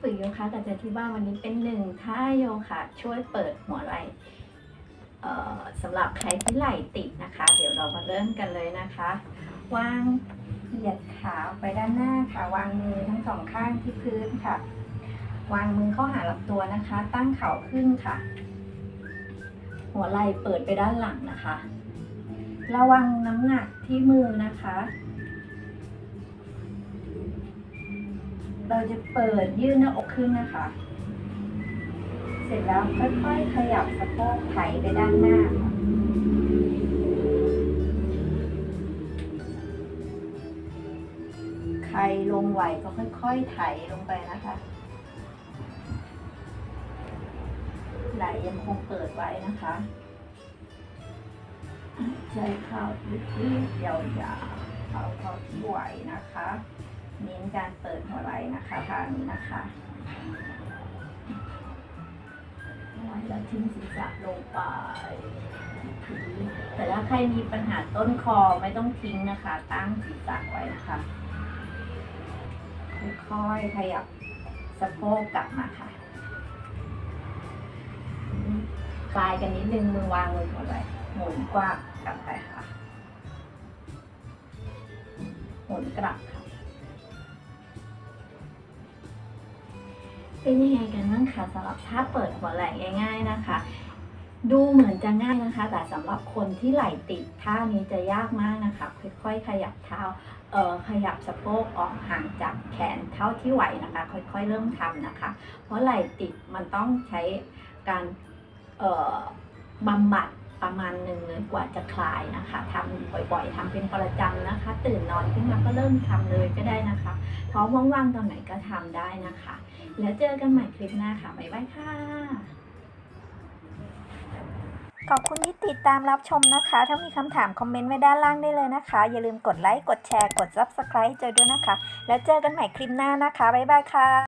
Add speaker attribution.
Speaker 1: ฝึกโยคะกับเจที่บ้านวันนี้เป็นหนึ่งท่าโยคะช่วยเปิดหัวไหล่สำหรับใครที่ไหล่ติดนะคะ เดี๋ยวเรามาเริ่มกันเลยนะคะ วางเหยียดขาไปด้านหน้าค่ะ วางมือทั้งสองข้างที่พื้นค่ะ วางมือเข้าหาลำตัวนะคะ ตั้งเข่าขึ้นค่ะ หัวไหล่เปิดไปด้านหลังนะคะ ระวังน้ำหนักที่มือนะคะ เราจะเปิดยื่นหน้าอกขึ้นนะคะ เสร็จแล้วค่อยๆขยับสะโพกไถไปด้านหน้าค่ะใครลงไหวก็ค่อยๆไถลงไปนะคะไหลยังคงเปิดไว้นะคะใจเข้าลึกๆยาวๆเอาเท่าที่ไหวนะคะ เน้นการเปิดหัวไหล่นะคะทางนี้นะคะไหวแล้วทิ้งศีรษะลงไปแต่ถ้าใครมีปัญหาต้นคอไม่ต้องทิ้งนะคะ ตั้งศีรษะไว้นะคะ ค่อยๆขยับสะโพกกลับมาค่ะคลายกันนิดนึงมือวางมือหัวไหล่หมุนกว้างกลับไปค่ะ หมุนกลับค่ะ เป็นยังไงกันบ้างคะสำหรับท่าเปิดหัวไหล่ง่าย ๆนะคะ ดูเหมือนจะง่ายนะคะ แต่สำหรับคนที่ไหล่ติดท่านี้จะยากมากนะคะ ค่อยๆ ขยับเท้าเอ่อขยับสะโพกออกห่างจากแขนเท่าที่ไหวนะคะ ค่อยๆ เริ่มทำนะคะ เพราะไหล่ติดมันต้องใช้การเอ่อบำบัด ประมาณหนึ่งเลยกว่าจะคลายนะคะทำบ่อยๆทำเป็นประจำนะคะ ตื่นนอนขึ้นมาก็เริ่มทำเลยก็ได้นะคะ ท้องว่างๆตอนไหนก็ทำได้นะคะ แล้วเจอกันใหม่คลิปหน้าค่ะ บ๊ายบายค่ะ
Speaker 2: ขอบคุณที่ติดตามรับชมนะคะ ถ้ามีคำถามคอมเมนต์ไว้ด้านล่างได้เลยนะคะ อย่าลืมกดไลค์ กดแชร์ กด Subscribe เจอด้วยนะคะ แล้วเจอกันใหม่คลิปหน้านะคะ บ๊ายบายค่ะ